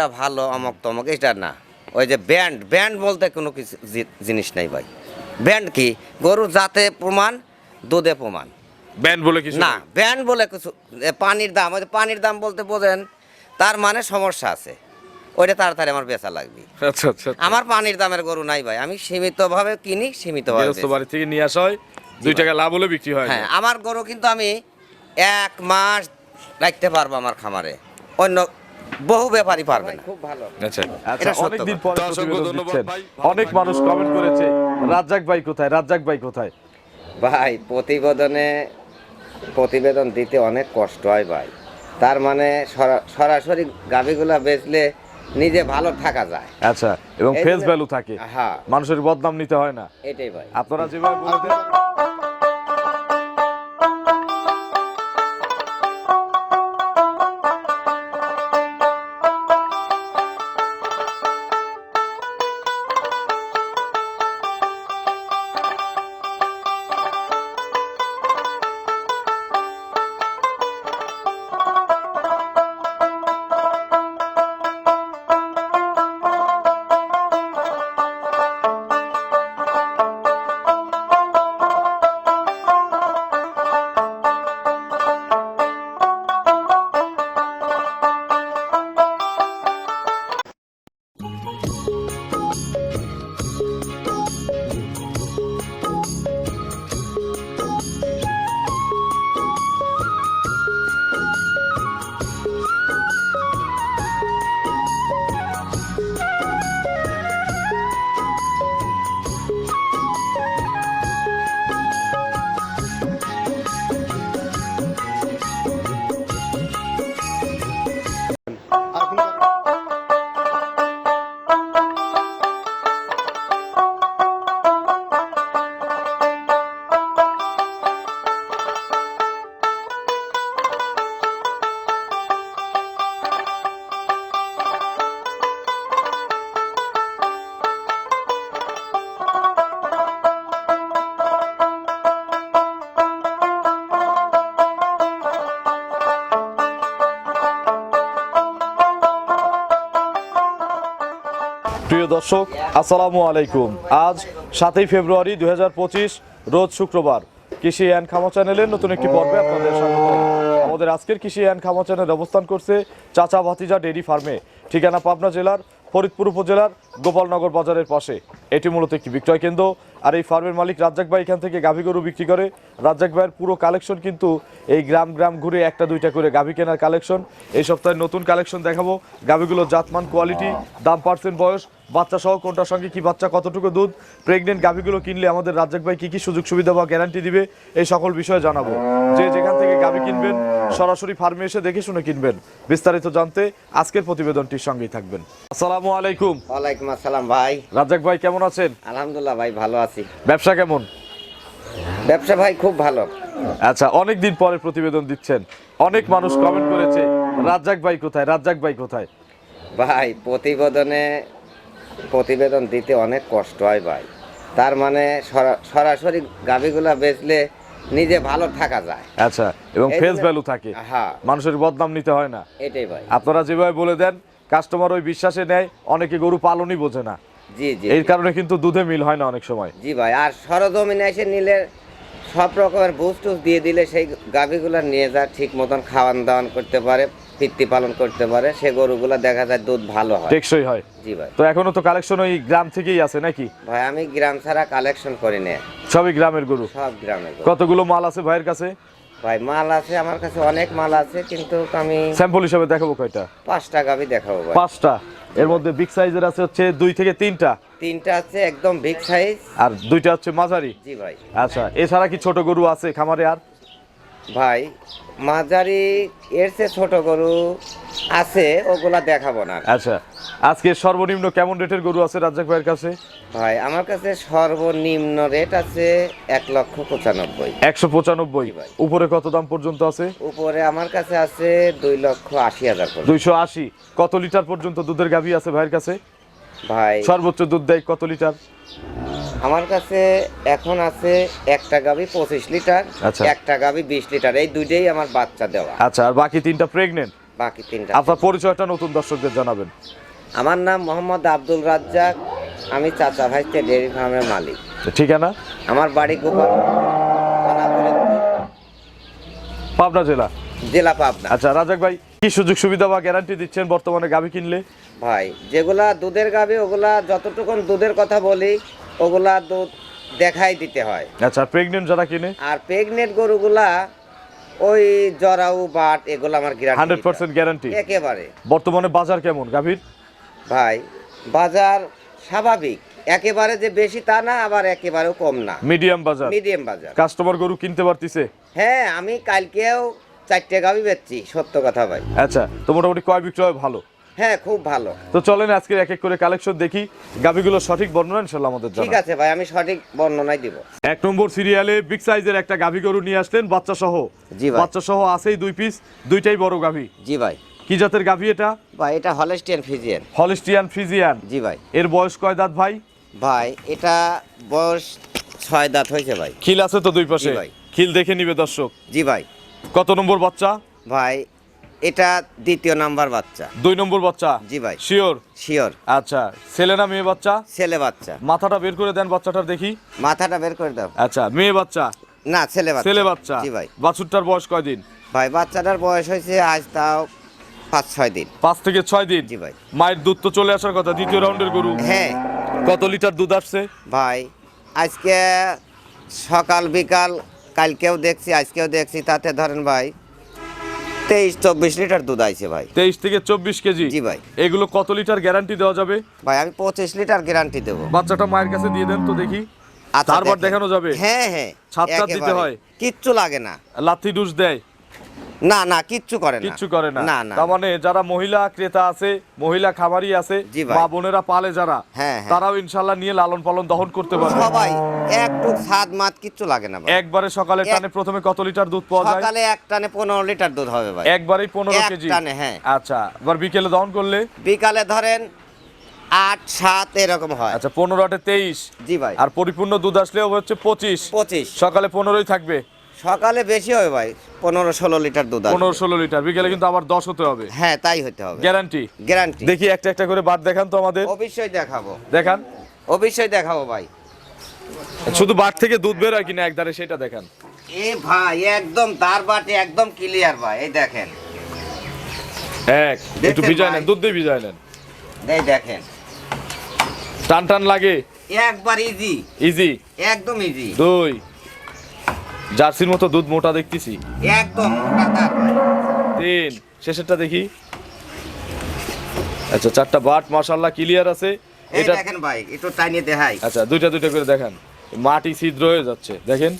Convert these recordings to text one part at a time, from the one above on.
মালটা ভালো অমক তমক এটা না। ওই যে ব্যান্ড ব্যান্ড বলতে কোনো কিছু জিনিস নাই ভাই। ব্যান্ড কি? গরু জাতে প্রমাণ দুধে প্রমাণ। ব্যান্ড বলে কিছু না ব্যান্ড বলে কিছু পানির দাম ওই পানির দাম বলতে বোঝেন তার মানে সমস্যা আছে। ওইটা তাড়াতাড়ি আমার বেচা লাগবে। আচ্ছা আচ্ছা আমার পানির দামের গরু নাই ভাই। আমি সীমিতভাবে কিনি সীমিতভাবে। বাড়ি থেকে নিয়ে আসা হয় দুই টাকা লাভ হলে বিক্রি হয়। হ্যাঁ আমার গরু কিন্তু আমি এক মাস রাখতে পারব আমার খামারে। অন্য বহু ব্যাপারই পারবে না। খুব ভালো। আচ্ছা। আচ্ছা অনেকদিন পরে অসংখ্য প্রতিবেদন ধন্যবাদ দিচ্ছেন। ভাই। অনেক মানুষ কমেন্ট করেছে রাজ্জাক ভাই কোথায় রাজ্জাক ভাই কোথায়? ভাই প্রতিবেদনে প্রতিবেদন দিতে অনেক কষ্ট হয় ভাই। তার মানে সরা- সরাসরি গাভিগুলা বেচলে নিজে ভালো থাকা যায়। আচ্ছা এবং ফেস ভ্যালু থাকে। হ্যাঁ। মানুষের বদনাম নিতে হয় না। এটাই ভাই। আপনারা যেভাবে বলে প্রিয় দর্শক, আসসালামু আলাইকুম। আজ সাতই ফেব্রুয়ারি দুই হাজার পঁচিশ, রোজ শুক্রবার। কৃষি অ্যান্ড খামা চ্যানেলের নতুন একটি পর্বে আপনাদের স্বাগত। আমাদের আজকের কৃষি অ্যান্ড খামা চ্যানেল অবস্থান করছে চাচা ভাতিজা ডেরি ফার্মে, ঠিকানা পাবনা জেলার, ফরিদপুর উপজেলার, গোপালনগর বাজারের পাশে। এটি মূলত একটি বিক্রয় কেন্দ্র। আর এই ফার্মের মালিক রাজ্জাক ভাই এখান থেকে গাভী গরু বিক্রি করে। রাজ্জাক ভাইয়ের পুরো কালেকশন কিন্তু এই গ্রাম গ্রাম ঘুরে একটা দুইটা করে গাভী কেনার কালেকশন। এই সপ্তাহে নতুন কালেকশন দেখাবো। গাভীগুলোর জাতমান কোয়ালিটি দাম পার্সেন্ট বয়স বাচ্চা সহ কোনটার সঙ্গে কি বাচ্চা কতটুকু দুধ প্রেগনেন্ট গাভীগুলো কিনলে আমাদের রাজ্জাক ভাই কি কি সুযোগ সুবিধা বা গ্যারান্টি দিবে এই সকল বিষয়ে জানাব। যে যেখান থেকে গাভী কিনবেন সরাসরি ফার্মে এসে দেখে শুনে কিনবেন। বিস্তারিত জানতে আজকের প্রতিবেদনটির সঙ্গেই থাকবেন। আসসালামু আলাইকুম। ওয়ালাইকুম আসসালাম ভাই। রাজ্জাক ভাই কেমন আছেন? আলহামদুলিল্লাহ ভাই ভালো আছি। ব্যবসা কেমন? ব্যবসা ভাই খুব ভালো। আচ্ছা অনেক দিন পরে প্রতিবেদন দিচ্ছেন। অনেক মানুষ কমেন্ট করেছে রাজ্জাক ভাই কোথায় রাজ্জাক ভাই কোথায়? ভাই প্রতিবেদনে প্রতিবেদন দিতে অনেক কষ্ট হয় ভাই। তার মানে সরা- সরাসরি গাভিগুলা বেচলে নিজে ভালো থাকা যায়। আচ্ছা এবং ফেস ভ্যালু থাকে। হ্যাঁ। মানুষের বদনাম নিতে হয় না। এটাই ভাই। আপনারা যেভাবে বলে দেন কাস্টমার ওই বিশ্বাসে নেয় অনেকে গরু পালনই বোঝে না। জি জি এই কারণে কিন্তু দুধে মিল হয় না অনেক সময়। জি ভাই আর সরজমিনে এসে নিলে সব রকমের বুস টুস দিয়ে দিলে সেই গাভিগুলা নিয়ে যা ঠিক মতন খাওয়ান দাওয়ান করতে পারে ফিরতি পালন করতে পারে সে গরুগুলা দেখা যায় দুধ ভালো হয়। টেকসই হয়। জি ভাই। তো এখনও তো কালেকশন ওই গ্রাম থেকেই আছে নাকি? ভাই আমি গ্রাম ছাড়া কালেকশন করি না সবই গ্রামের গরু? সব গ্রামে গরু। কতগুলো মাল আছে ভাইয়ের কাছে? ভাই মাল আছে আমার কাছে অনেক মাল আছে কিন্তু আমি স্যাম্পল হিসাবে দেখাবো কয়টা? পাঁচটা গাভি দেখাবো ভাই। পাঁচটা? এর মধ্যে বিগ সাইজের আছে হচ্ছে দুই থেকে তিনটা। তিনটা আছে একদম বিগ সাইজ আর দুইটা হচ্ছে মাঝারি। জি ভাই। আচ্ছা এছাড়া কি ছোট গরু আছে খামারে আর? ভাই মাঝারি এর চেয়ে ছোট গরু আছে ওগুলা দেখাবো না। আচ্ছা আজকে সর্বনিম্ন কেমন রেটের গরু আছে রাজ্জাক ভাইয়ের কাছে? ভাই আমার কাছে সর্বনিম্ন রেট আছে এক লক্ষ পঁচানব্বই। একশো পঁচানব্বই। উপরে কত দাম পর্যন্ত আছে? উপরে আমার কাছে আছে দুই লক্ষ আশি হাজার পর্যন্ত। দুইশো আশি। কত লিটার পর্যন্ত দুধের গাভী আছে ভাইয়ের কাছে? ভাই। সর্বোচ্চ দুধ দেয় কত লিটার? আমার কাছে এখন আছে একটা গাবি পঁচিশ লিটার আচ্ছা। একটা গাবি বিশ লিটার এই দুইটাই আমার বাচ্চা দেওয়া। আচ্ছা আর বাকি তিনটা প্রেগনেন্ট বাকি তিনটা। আপনার পরিচয়টা নতুন দর্শকদের জানাবেন। আমার নাম মোহাম্মদ আব্দুল রাজ্জাক আমি চাচা ভাইতে ডেয়ারি ফার্মের মালিক। ঠিকানা? আমার বাড়ি গোপাল পাবনা জেলা। জেলা পাবনা। আচ্ছা রাজাক ভাই কি সুযোগ সুবিধা বা গ্যারান্টি দিচ্ছেন বর্তমানে গাভী কিনলে? ভাই যেগুলা দুধের গাবে ওগুলা যতটুকুন দুধের কথা বলি ওগুলা দুধ দেখাই দিতে হয়। আচ্ছা প্রেগনেন্ট যারা কিনে? আর প্রেগনেন্ট গরুগুলা ওই জরাউ বাট এগুলো আমার গ্যারান্টি হান্ড্রেড পার্সেন্ট গ্যারান্টি একেবারে। বর্তমানে বাজার কেমন গাভীর? ভাই বাজার স্বাভাবিক। একেবারে যে বেশি তা না আবার একেবারেও কম না। মিডিয়াম বাজার? মিডিয়াম বাজার। কাস্টমার গরু কিনতে পারতিছে? হ্যাঁ আমি কালকেও চারটে গাবি বেচছি সত্য কথা ভাই। আচ্ছা তো মোটামুটি কয় বিক্রয় ভালো? হ্যাঁ খুব ভালো। তো চলেন আজকে এক এক করে কালেকশন দেখি গাভীগুলো সঠিক বর্ণনা ইনশাল্লাহ আমাদের ঠিক আছে ভাই আমি সঠিক বর্ণনাই দিব। এক নম্বর সিরিয়ালে বিগ সাইজের একটা গাভী গরু নিয়ে আসলেন বাচ্চা সহ জি ভাই। বাচ্চা সহ আছেই দুই পিস দুইটাই বড় গাভী। জি ভাই। কি জাতের গাভী এটা? ভাই এটা হলেস্টিয়ান ফিজিয়ান হলিস্টিয়ান ফ্রিজিয়ান জি ভাই। এর বয়স কয় দাঁত ভাই? ভাই এটা বয়স ছয় দাঁত হয়েছে ভাই। খিল আছে তো দুই পাশে? ভাই। খিল দেখে নিবে দর্শক। জি ভাই। কত নম্বর বাচ্চা? ভাই এটা দ্বিতীয় নাম্বার বাচ্চা। দুই নম্বর বাচ্চা? জি ভাই। শিওর শিওর আচ্ছা ছেলে না মেয়ে বাচ্চা? ছেলে বাচ্চা। মাথাটা বের করে দেন বাচ্চাটার দেখি। মাথাটা বের করে দাও। আচ্ছা মেয়ে বাচ্চা? না ছেলে বাচ্চা। ছেলে বাচ্চা? জি ভাই। বাছুরটার বয়স কয়দিন ভাই বাচ্চাটার বয়স হয়েছে আজ তাও পাঁচ ছয় দিন। পাঁচ থেকে ছয় দিন? জি ভাই। মায়ের দুধ তো চলে আসার কথা দ্বিতীয় রাউন্ডের গরু। হ্যাঁ। কত লিটার দুধ আসছে? ভাই আজকে সকাল বিকাল কালকেও দেখছি আজকেও দেখছি তাতে ধরেন ভাই তেইশ চব্বিশ লিটার দুধ আইছে ভাই। তেইশ থেকে চব্বিশ কেজি? জি ভাই। এগুলো কত লিটার গ্যারান্টি দেওয়া যাবে? ভাই আমি পঁচিশ লিটার গ্যারান্টি দেবো। বাচ্চাটা মায়ের কাছে দিয়ে দেন তো দেখি। আচ্ছা, তারপর দেখানো। যাবে? হ্যাঁ হ্যাঁ। ছাদ দিতে হয়? কিচ্ছু লাগে না। লাথি ডুস দেয়। না না কিচ্ছু করে না। কিচ্ছু করে না। তার মানে যারা মহিলা ক্রেতা আছে মহিলা খামারি আছে মা বোনেরা পালে যারা হ্যাঁ, হ্যাঁ। তারাও ইনশাল্লাহ নিয়ে লালন পালন দহন করতে পারবে। সবাই একটু স্বাদ মাত কিচ্ছু লাগে না ভাই। একবারে সকালে টানে প্রথমে কত লিটার দুধ পাওয়া যায়? সকালে এক টানে পনেরো লিটার দুধ হবে ভাই। একবারেই পনেরো এক কেজি। টানে, হ্যাঁ। আচ্ছা এবার বিকেলে দহন করলে? বিকালে ধরেন আট সাত এরকম হয়। আচ্ছা পনেরো আটে তেইশ। জি ভাই। আর পরিপূর্ণ দুধ আসলেও হচ্ছে পঁচিশ। পঁচিশ। সকালে পনেরোই থাকবে? সকালে বেশি হবে ভাই পনেরো ষোলো লিটার দুধ পনেরো ষোলো লিটার বিকেলে কিন্তু আবার দশ হতে হবে। হ্যাঁ তাই হতে হবে। গ্যারান্টি গ্যারান্টি দেখি একটা একটা করে বাদ দেখান তো আমাদের। অবশ্যই দেখাবো। দেখান। অবশ্যই দেখাবো ভাই। শুধু বাট থেকে দুধ বের হয় কিনা একদারে সেটা দেখান। এ ভাই একদম দার বাটে একদম ক্লিয়ার ভাই এই দেখেন। এক একটু ভিজায়? নেন দুধ দিয়ে ভিজায় নেন। এই দেখেন। টান টান লাগে? একবার ইজি ইজি একদম ইজি দুই। জার্সির মতো দুধ মোটা দেখতেছি। একদম। তিন শেষেরটা দেখি। আচ্ছা চারটা বাট মাশাল্লাহ ক্লিয়ার আছে। এটা দেখেন ভাই একটু টাইনে দেখাই। আচ্ছা দুইটা দুইটা করে দেখান। মাটি ছিদ্র হয়ে যাচ্ছে দেখেন।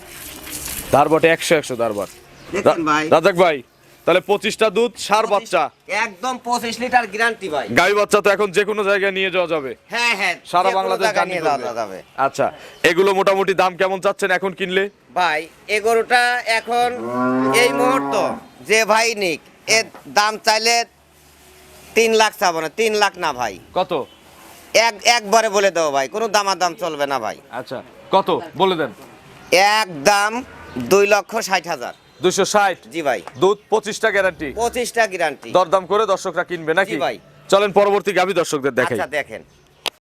দারবাটে একশো একশো দারবাট দেখেন ভাই। রাজাক ভাই তাহলে পঁচিশটা দুধ সার বাচ্চা। একদম পঁচিশ লিটার গ্যারান্টি ভাই। গাই বাচ্চা তো এখন যে কোনো জায়গায় নিয়ে যাওয়া যাবে। হ্যাঁ হ্যাঁ সারা বাংলাদেশ নিয়ে যাওয়া যাবে। আচ্ছা এগুলো মোটামুটি দাম কেমন চাচ্ছেন এখন কিনলে? ভাই এ গরুটা এখন এই মুহূর্ত যে ভাই নিক এর দাম চাইলে তিন লাখ চাবো না তিন লাখ না ভাই। কত? এক একবারে বলে দেবো ভাই কোনো দামাদাম চলবে না ভাই। আচ্ছা কত? বলে দেন। এক দাম দুই লক্ষ ষাট হাজার। দুইশো ষাট? জি ভাই। দুধ পঁচিশটা গ্যারান্টি পঁচিশটা গ্যারান্টি দরদাম করে দর্শকরা কিনবে নাকি? ভাই। চলেন পরবর্তী গাভী দর্শকদের দেখাই। আচ্ছা দেখেন।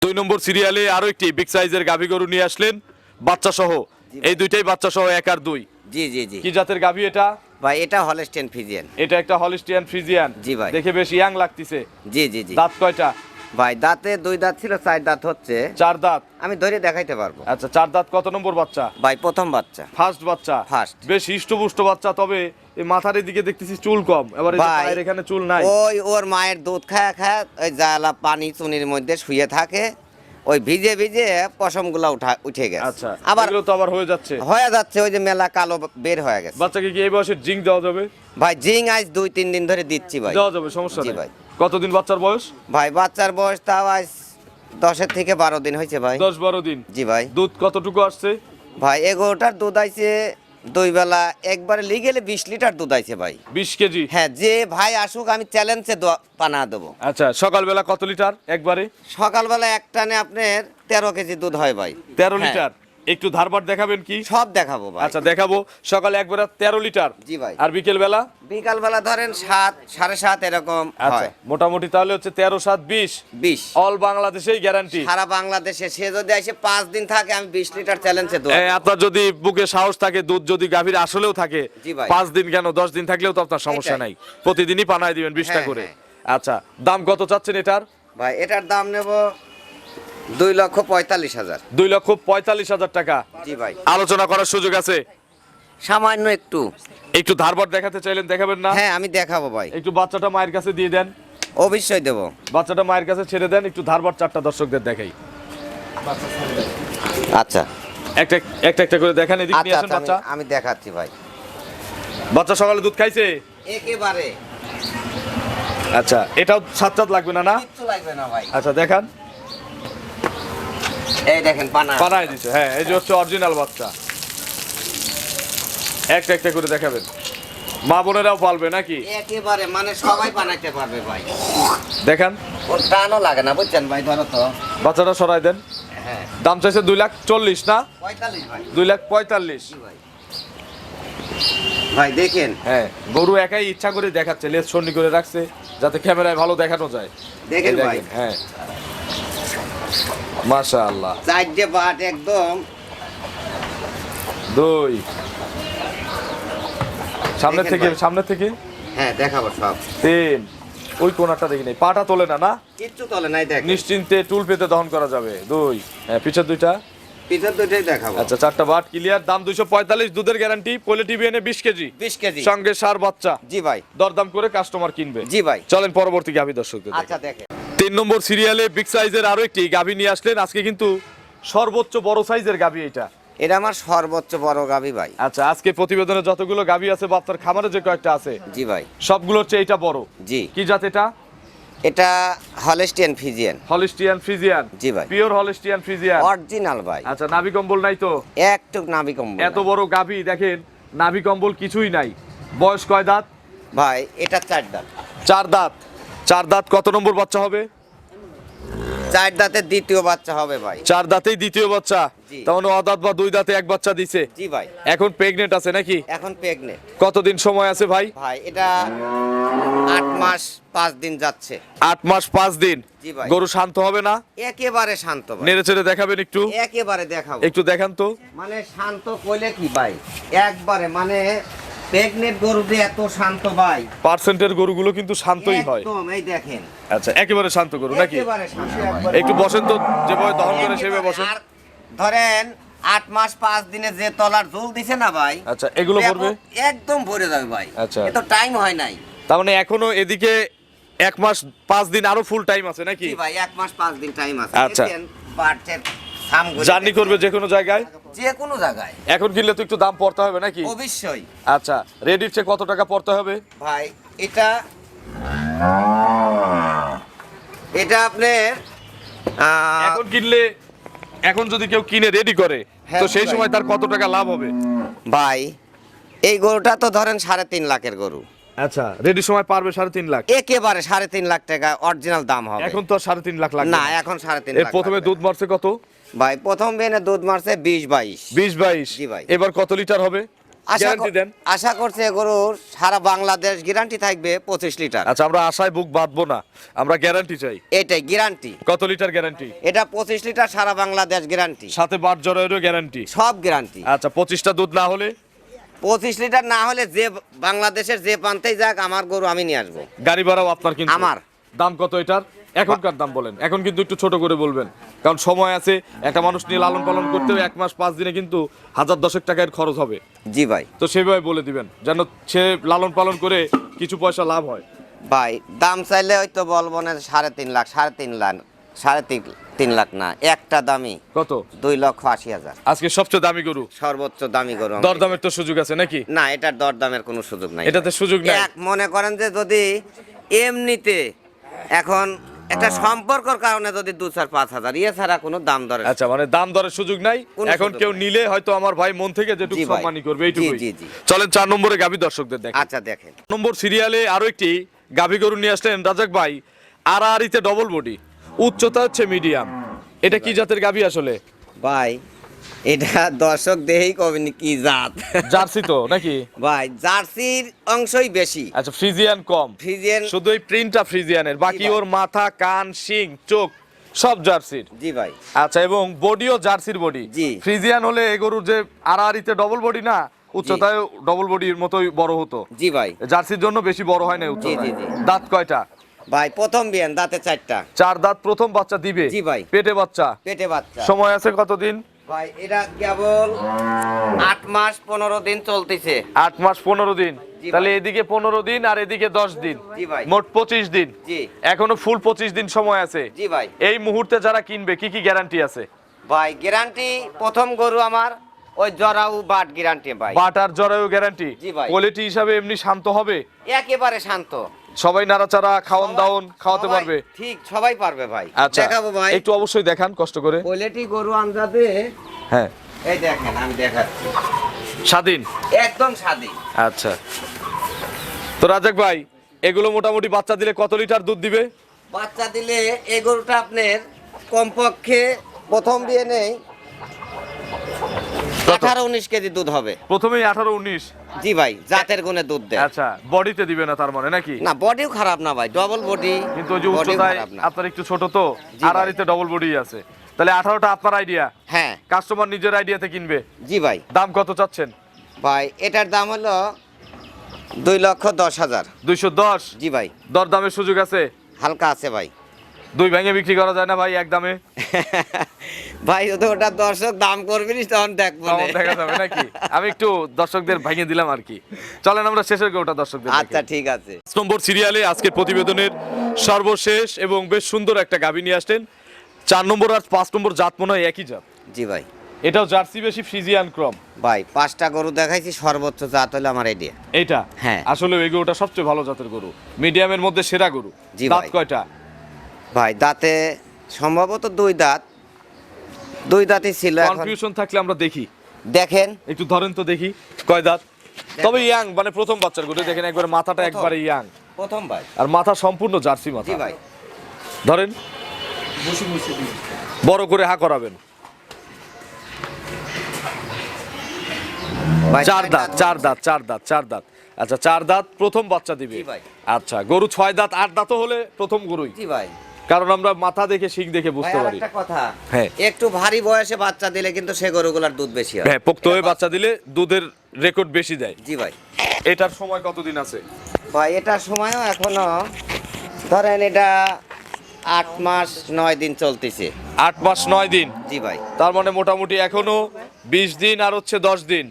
দুই নম্বর সিরিয়ালে আরও একটি বিগ সাইজের গাভী গরু নিয়ে আসলেন বাচ্চা সহ এই দুইটাই বাচ্চা সহ এক আর দুই। জি জি জি। কি জাতের গাভী এটা? ভাই এটা হলস্টেন ফিজিয়ান এটা একটা হলিস্টিয়ান ফ্রিজিয়ান জি ভাই। দেখে বেশ ইয়াং লাগতেছে। জি জি জি। দাঁত কয়টা? ভাই দাঁতে দুই দাঁত ছিল চার দাঁত হচ্ছে। চার দাঁত? আমি ধরে দেখাইতে পারব। আচ্ছা চার দাঁত কত নম্বর বাচ্চা? ভাই প্রথম বাচ্চা। ফার্স্ট বাচ্চা? First। বেশ হৃষ্টপুষ্ট বাচ্চা তবে এই মাথার দিকে দেখতেছি চুল কম। এবার পায়ের এখানে চুল নাই। ওই ওর মায়ের দুধ খায় খায় ওই জালা পানি চুনির মধ্যে শুয়ে থাকে। ওই ভিজে ভিজে পশমগুলা উঠা উঠে গেছে। আচ্ছা আবার এগুলো তো আবার হয়ে যাচ্ছে। হয়ে যাচ্ছে ওই যে মেলা কালো বের হয়ে গেছে। বাচ্চাকে কি এই বয়সে জিঙ্ক দেওয়া যাবে? ভাই জিং আজ দুই তিন দিন ধরে দিচ্ছি ভাই। দেওয়া যাবে সমস্যা নেই। ভাই। কতদিন বাচ্চার বয়স? ভাই বাচ্চার বয়স তাও আজ দশের থেকে বারো দিন হয়েছে ভাই। দশ বারো দিন। জি ভাই। দুধ কতটুকু আসছে? ভাই এগোটার দুধ আইছে দুই বেলা একবারে লিগেলে বিশ লিটার দুধ আইছে ভাই। বিশ কেজি? হ্যাঁ যে ভাই আসুক আমি চ্যালেঞ্জে পানা দেবো। আচ্ছা সকালবেলা কত লিটার একবারে? সকালবেলা এক টানে আপনার তেরো কেজি দুধ হয় ভাই। তেরো হ্যাঁ। লিটার? একটু ধারবার দেখাবেন কি? সব দেখাবো ভাই। আচ্ছা দেখাবো। সকালে একবার তেরো লিটার। জি ভাই। আর বিকেল বেলা বিকালবেলা ধরেন সাত সাড়ে সাত এরকম আচ্ছা মোটামুটি তাহলে হচ্ছে তেরো সাত বিশ। বিশ। অল বাংলাদেশেই গ্যারান্টি সারা বাংলাদেশে সে যদি এসে পাঁচ দিন থাকে আমি বিশ লিটার চ্যালেঞ্জে দেবো আপনার যদি বুকে সাহস থাকে দুধ যদি গাভীর আসলেও থাকে পাঁচ দিন কেন দশ দিন থাকলেও তো আপনার সমস্যা নাই। প্রতিদিনই পানায় দিবেন বিশটা হ্যাঁ, করে। হ্যাঁ। আচ্ছা দাম কত চাচ্ছেন এটার? ভাই এটার দাম নেব দুই লক্ষ পঁয়তাল্লিশ হাজার। দুই লক্ষ পঁয়তাল্লিশ হাজার টাকা। জি ভাই। আলোচনা করার সুযোগ আছে? সামান্য একটু। একটু ধারবার দেখাতে চাইলেন দেখাবেন না? হ্যাঁ আমি দেখাবো ভাই। একটু বাচ্চাটা মায়ের কাছে দিয়ে দেন। অবশ্যই দেবো। বাচ্চাটা মায়ের কাছে ছেড়ে দেন একটু ধারবার চারটা দর্শকদের দেখাই। আচ্ছা। একটা একটা একটা করে দেখান এদিক নিয়ে আচ্ছা আসেন আচ্ছা বাচ্চা। আমি- দেখাচ্ছি ভাই। বাচ্চা সকালে দুধ খাইছে? একেবারে। আচ্ছা এটাও সাত চাঁদ লাগবে না না? লাগবে না ভাই। আচ্ছা দেখান। এই দেখেন পানা দিছে হ্যাঁ এই যে হচ্ছে অরিজিনাল বাচ্চা। একটা একটা করে দেখাবেন। মা বোনেরাও পালবে নাকি? একেবারে মানে সবাই বানাইতে পারবে ভাই। দেখান। ওর টানও লাগে না বুঝছেন ভাই ধরো তো। বাচ্চাটা সরাই দেন। হ্যাঁ। দাম চাইছে দুই লাখ চল্লিশ না? দুই লাখ পঁয়তাল্লিশ। ভাই। ভাই দেখেন। হ্যাঁ গরু একাই ইচ্ছা করে দেখাচ্ছে লেজ সন্নি করে রাখছে যাতে ক্যামেরায় ভালো দেখানো যায়। দেখেন ভাই। হ্যাঁ। মাশা আল্লাহ চারটে পাট একদম। দুই। সামনে থেকে। সামনে থেকে? হ্যাঁ দেখাবো সব। তিন। ওই কোনাটা দেখি নাই। পাটা তোলে না না? কিচ্ছু তোলে নাই দেখ নিশ্চিন্তে টুল পেতে দহন করা যাবে। দুই। হ্যাঁ পিছের দুইটা। পিছন দুইটাই দেখাবো। আচ্ছা চারটা বাট ক্লিয়ার দাম দুইশো পঁয়তাল্লিশ দুধের গ্যারান্টি পোলে টিভি এনে কেজি। বিশ কেজি। সঙ্গে সার বাচ্চা। জি ভাই। দরদাম করে কাস্টমার কিনবে। জি ভাই। চলেন পরবর্তী গাভী দর্শকদের আচ্ছা দেখেন। তিন নম্বর সিরিয়ালে বিগ সাইজের আরও একটি গাভী নিয়ে আসলেন। আজকে কিন্তু সর্বোচ্চ বড় সাইজের গাভী এটা। এটা আমার সর্বোচ্চ বড় গাবি ভাই। আচ্ছা আজকে প্রতিবেদনে যতগুলো গাভী আছে বা আপনার খামারে যে কয়েকটা আছে জি ভাই। সবগুলো হচ্ছে এটা বড়। জি। কি জাত এটা? এটা হলেস্টিয়ান ফিজিয়ান হলিস্টিয়ান ফিজিয়ান জি ভাই। পিওর হলিস্টিয়ান ফিজিয়ান অরিজিনাল ভাই। আচ্ছা নাভি কম্বল নাই তো? একটু নাভি কম্বল এত বড় গাভী দেখেন নাভি কম্বল কিছুই নাই। বয়স কয় দাঁত? ভাই এটা চার দাঁত। চার দাঁত। চার দাঁত কত নম্বর বাচ্চা হবে? চার দাঁতের দ্বিতীয় বাচ্চা হবে ভাই। চার দাঁতেই দ্বিতীয় বাচ্চা? অদাঁত বা দুই দাঁতে এক বাচ্চা দিছে? জি ভাই। এখন প্রেগনেন্ট আছে নাকি? এখন প্রেগনেন্ট কতদিন সময় আছে ভাই? ভাই এটা আট মাস পাঁচ দিন যাচ্ছে। আট মাস পাঁচ দিন? গরু শান্ত হবে না? একেবারে শান্ত নেড়ে চেড়ে দেখাবেন একটু? একেবারে দেখাবো। একটু দেখান তো। মানে শান্ত কইলে কি ভাই? একবারে মানে প্রেগনেন্ট গরু যে এত শান্ত ভাই। পার্সেন্টের গরুগুলো কিন্তু শান্তই হয়। একদম এই দেখেন। আচ্ছা একেবারে শান্ত গরু নাকি? একেবারে শান্ত একটু বসেন তো যেভাবে দহন করে সেভাবে বসেন। ধরেন আট মাস পাঁচ দিনে যে তলার ঝোল দিছে না ভাই আচ্ছা এগুলো পড়বে একদম ভরে যাবে ভাই। আচ্ছা। এত টাইম হয় নাই। তার মানে এখনও এদিকে এক মাস পাঁচ দিন আরও ফুল টাইম আছে নাকি? ভাই এক মাস পাঁচ দিন টাইম আছে। আচ্ছা। জার্নি করবে যে কোনো জায়গায়? যে কোনো জায়গায়। এখন কিনলে তো একটু দাম পড়তে হবে নাকি? অবশ্যই। আচ্ছা রেডির চেয়ে কত টাকা পড়তে হবে? ভাই এটা এটা আপনার এখন কিনলে এখন যদি কেউ কিনে রেডি করে হ্যাঁ, তো সেই সময় তার কত টাকা লাভ হবে? ভাই এই গরুটা তো ধরেন সাড়ে তিন লাখের গরু। আচ্ছা রেডি সময় পারবে সাড়ে তিন লাখ? একেবারে সাড়ে তিন লাখ টাকা অরিজিনাল দাম হবে। এখন তো সাড়ে তিন লাখ লাগবে না এখন সাড়ে তিন লাখ প্রথমে দুধ মারছে কত? ভাই প্রথম বেনে দুধ মারছে বিশ বাইশ। বিশ বাইশ। জি ভাই। এবার কত লিটার হবে? আশা গ্যারান্টি দেন। আশা করছে গরুর সারা বাংলাদেশ গ্যারান্টি থাকবে পঁচিশ লিটার। আচ্ছা আমরা আশায় বুক বাঁধবো না আমরা গ্যারান্টি চাই। এটাই গ্যারান্টি কত লিটার গ্যারান্টি এটা পঁচিশ লিটার সারা বাংলাদেশ গ্যারান্টি সাথে বাট জরায়েরও গ্যারান্টি সব গ্যারান্টি আচ্ছা পঁচিশটা দুধ না হলে? পঁচিশ লিটার না হলে যে বাংলাদেশের যে প্রান্তেই যাক আমার গরু আমি নিয়ে আসব। গাড়ি ভাড়াও আপনার কিন্তু। আমার। দাম কত এটার? এখনকার দাম বলেন। এখন কিন্তু একটু ছোট করে বলবেন। কারণ সময় আছে একটা মানুষ নিয়ে লালন পালন করতেও এক মাস পাঁচ দিনে কিন্তু হাজার দশেক টাকার খরচ হবে। জি ভাই। তো সেভাবে বলে দিবেন যেন সে লালন পালন করে কিছু পয়সা লাভ হয়। ভাই দাম চাইলে হয়তো বলব না সাড়ে তিন লাখ সাড়ে তিন লাখ সাড়ে তিন তিন লাখ না একটা দামি। কত? দুই লক্ষ আশি হাজার। আজকে সবচেয়ে দামি গরু? সর্বোচ্চ দামি গরু। দরদামের তো সুযোগ আছে নাকি? না এটার দরদামের কোনো সুযোগ নাই। এটাতে সুযোগ নেই। এক মনে করেন যে যদি এমনিতে এখন একটা সম্পর্কর কারণে যদি দু চার পাঁচ হাজার ইয়ে ছাড়া কোনো দাম দরে আচ্ছা মানে দাম দরের সুযোগ নাই। এখন কেউ নিলে হয়তো আমার ভাই মন থেকে যেটুকু সম্মানই করবে জি। চলেন চার নম্বরে গাবি দর্শকদের দেখেন। আচ্ছা দেখেন। নম্বর সিরিয়ালে আরও একটি গাবি গরু নিয়ে আসলেন রাজাক ভাই। আর আরিতে ডবল বডি উচ্চতা হচ্ছে মিডিয়াম এটা কি জাতের গাবি আসলে? ভাই এটা দর্শক দেহেই কবেনি কি জাত। জার্সি তো নাকি? ভাই জার্সির অংশই বেশি। আচ্ছা ফ্রিজিয়ান কম। ফ্রিজিয়ান শুধু এই প্রিন্টটা ফ্রিজিয়ানের বাকি ওর মাথা কান শিং চোখ সব জার্সির। জি ভাই। আচ্ছা এবং বডিও জার্সির বডি। জি। ফ্রিজিয়ান হলে এই গরুর যে আড়াআড়িতে ডবল বডি না উচ্চতায় ডবল বডির মতোই বড় হতো। জি ভাই। জার্সির জন্য বেশি বড় হয় না উচ্চতায়। জি, জি। দাঁত কয়টা? ভাই প্রথম বিয়ান দাঁতে চারটা। চার দাঁত প্রথম বাচ্চা দিবে। জি ভাই। পেটে বাচ্চা। পেটে বাচ্চা। সময় আছে কতদিন? ভাই এটা কেবল আট মাস পনেরো দিন চলতেছে। আট মাস পনেরো দিন। তাহলে এদিকে পনেরো দিন আর এদিকে দশ দিন। মোট পঁচিশ দিন। এখনও ফুল পঁচিশ দিন সময় আছে। জি ভাই। এই মুহূর্তে যারা কিনবে কি কি গ্যারান্টি আছে? ভাই গ্যারান্টি প্রথম গরু আমার ওই জরাউ বাট গ্যারান্টি ভাই। বাট আর জরায়ু গ্যারান্টি কোয়ালিটি হিসাবে এমনি শান্ত হবে? একেবারে শান্ত। সবাই নাড়াচাড়া খাওয়ান দাওন খাওয়াতে পারবে। ঠিক সবাই পারবে ভাই। আচ্ছা দেখাবো ভাই। একটু অবশ্যই দেখান কষ্ট করে। কোয়ালিটি গরু আন্দাজে হ্যাঁ। এই দেখেন আমি দেখাচ্ছি। স্বাধীন? একদম স্বাধীন। আচ্ছা। তো রাজাক ভাই এগুলো মোটামুটি বাচ্চা দিলে কত লিটার দুধ দিবে? বাচ্চা দিলে এই গরুটা আপনার কমপক্ষে প্রথম দিয়ে নেই আঠারো উনিশ কেজি দুধ হবে। প্রথমেই আঠারো উনিশ জি ভাই জাতের গুণে দুধ দেয়। আচ্ছা বডিতে দিবে না তার মানে নাকি? না বডিও খারাপ না ভাই ডবল বডি কিন্তু ওই যে উচ্চতায় আপনার একটু ছোট তো ডবল বডি আছে। তাহলে আঠারোটা আপনার আইডিয়া হ্যাঁ। কাস্টমার নিজের আইডিয়াতে কিনবে? জি ভাই। দাম কত চাচ্ছেন? ভাই এটার দাম হলো দুই লক্ষ দশ হাজার। দুইশো দশ? জি ভাই। দর দামের সুযোগ আছে? হালকা আছে ভাই। দুই ভেঙে বিক্রি করা যায় না ভাই এক দামে। ভাই যদি ওটা দর্শক দাম করবি তখন দেখব তখন দেখা যাবে নাকি? আমি একটু দর্শকদের ভেঙে দিলাম আর কি। চলেন আমরা শেষের গোটা দর্শকদের আচ্ছা ঠিক আছে। নম্বর সিরিয়ালে আজকের প্রতিবেদনের সর্বশেষ এবং বেশ সুন্দর একটা গাভী নিয়ে আসলেন। চার নম্বর আর পাঁচ নম্বর জাত মনে হয় একই জাত। জি ভাই। এটাও জার্সি বেশি ফ্রিজিয়ান ক্রম। ভাই পাঁচটা গরু দেখাইছি সর্বোচ্চ জাত হলো আমার এডিয়া এটা হ্যাঁ। আসলে এই গরুটা সবচেয়ে ভালো জাতের গরু। মিডিয়ামের মধ্যে সেরা গরু। জি দাঁত ভাই। কয়টা? ভাই দাঁতে সম্ভবত দুই দাঁত। দুই দাঁতই ছিল কনফিউশন থাকলে আমরা দেখি। দেখেন। একটু ধরেন তো দেখি কয় দাঁত? তবে ইয়াং মানে প্রথম বাচ্চার গরু। দেখেন একবার মাথাটা। একবারে ইয়াং। প্রথম ভাই। আর মাথা সম্পূর্ণ জার্সি মাথা। জি ভাই। ধরেন। বড় করে হা করাবেন। ভাই, চার দাঁত চার দাঁত চার দাঁত চার দাঁত। আচ্ছা চার দাঁত প্রথম বাচ্চা দিবে। ভাই। আচ্ছা গরু ছয় দাঁত আট দাঁতও হলে প্রথম গরুই। ভাই। কারণ আমরা মাথা দেখে শিখ দেখে বুঝতে পারি। একটা কথা। হ্যাঁ। একটু ভারী বয়সে বাচ্চা দিলে কিন্তু সে গরুগুলার দুধ বেশি হয়। হ্যাঁ পোক্ত হয়ে বাচ্চা দিলে দুধের রেকর্ড বেশি দেয়। জি ভাই। এটার সময় কতদিন আছে? ভাই এটার সময়ও এখনও ধরেন এটা আট মাস নয় দিন চলতেছে। আট মাস নয় দিন। জি ভাই। তার মানে মোটামুটি এখনও বিশ দিন আর হচ্ছে দশ দিন।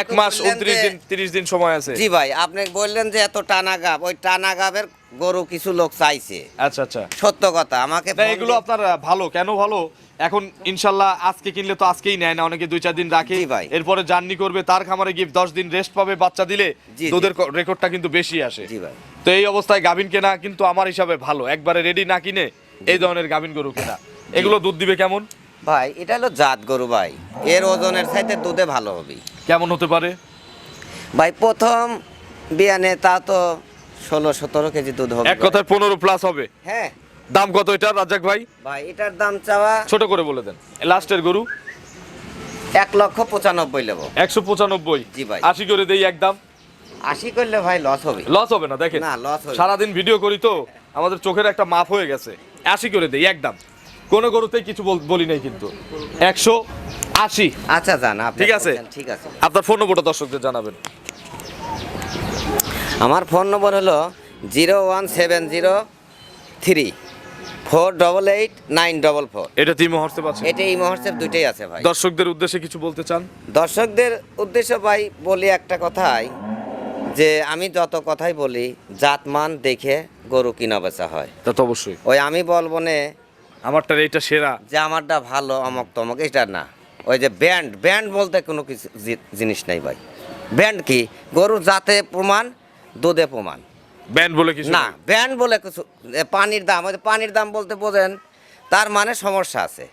এক মাস উনত্রিশ দিন তিরিশ দিন সময় আছে। জি ভাই আপনি বললেন যে এত টানা গাব। ওই টানা গাবের গরু কিছু লোক চাইছে। আচ্ছা আচ্ছা। সত্য কথা আমাকে এগুলো আপনার ভালো কেন ভালো? এখন ইনশাল্লাহ আজকে কিনলে তো আজকেই নেয় না অনেকে দুই চার দিন রাখে। ভাই। এরপরে জার্নি করবে তার খামারে গিয়ে দশ দিন রেস্ট পাবে বাচ্চা দিলে। দুধের রেকর্ডটা কিন্তু বেশি আসে। জি ভাই। তো এই অবস্থায় গাভিন কেনা কিন্তু আমার হিসাবে ভালো। একবারে রেডি না কিনে এই ধরনের গাভিন গরু কেনা। এগুলো দুধ দিবে কেমন? ভাই এটা হলো জাত গরু ভাই। এর ওজনের চাইতে দুধে ভালো হবে। কেমন হতে পারে? ভাই প্রথম বিয়ানে তা তো ষোলো সতেরো কেজি দুধ হবে। এক কথায় পনেরো প্লাস হবে। হ্যাঁ। দাম কত এটা রাজাক ভাই? ভাই এটার দাম চাওয়া ছোট করে বলে দেন। লাস্টের গরু? এক লক্ষ পঁচানব্বই নেব একশো পঁচানব্বই। জি ভাই। আশি করে দেই একদম আশি করলে ভাই লস হবে। লস হবে না দেখেন। না লস হবে। সারাদিন ভিডিও করি তো আমাদের চোখের একটা মাপ হয়ে গেছে। আশি করে দেই একদম কোনো গরুতেই কিছু বল- নাই কিন্তু। একশো আশি। আচ্ছা জান ঠিক আছে। ঠিক আছে। আপনার ফোন নম্বরটা দর্শকদের জানাবেন। আমার ফোন নম্বর হলো zero one seven zero three four double eight nine double four. এটা তিমো হরতে পারছেন এটা এই মহোৎসব দুইটাই আছে ভাই। দর্শকদের উদ্দেশ্যে কিছু বলতে চান? দর্শকদের উদ্দেশ্য ভাই বলি একটা কথাই যে আমি যত কথাই বলি জাতমান দেখে গরু কিনা বেচা হয়। তা তো অবশ্যই। ওই আমি বলব নে আমারটা এইটা সেরা। যে আমারটা ভালো অমক তমক এটা না। ওই যে ব্যান্ড ব্যান্ড বলতে কোনো কিছু জিনিস নাই ভাই। ব্যান্ড কি? গরুর জাতে প্রমাণ দুধে প্রমাণ। ব্যান্ড বলে কিছু না ব্যান্ড বলে কিছু পানির দাম ওই পানির দাম বলতে বোঝেন তার মানে সমস্যা আছে।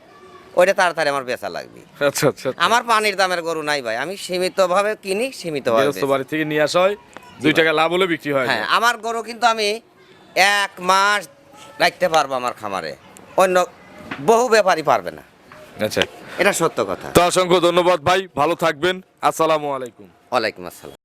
ওইটা তাড়াতাড়ি আমার বেচা লাগবে। আচ্ছা আচ্ছা আমার পানির দামের গরু নাই ভাই। আমি সীমিতভাবে কিনি সীমিতভাবে। বাড়ি থেকে নিয়ে আসা হয় দুই টাকা লাভ হলে বিক্রি হয়। হ্যাঁ আমার গরু কিন্তু আমি এক মাস রাখতে পারব আমার খামারে। অন্য বহু ব্যাপারই পারবে না। আচ্ছা। এটা সত্য কথা। তো অসংখ্য ধন্যবাদ ভাই ভালো থাকবেন। আসসালামু আলাইকুম। ওয়ালাইকুম আসসালাম।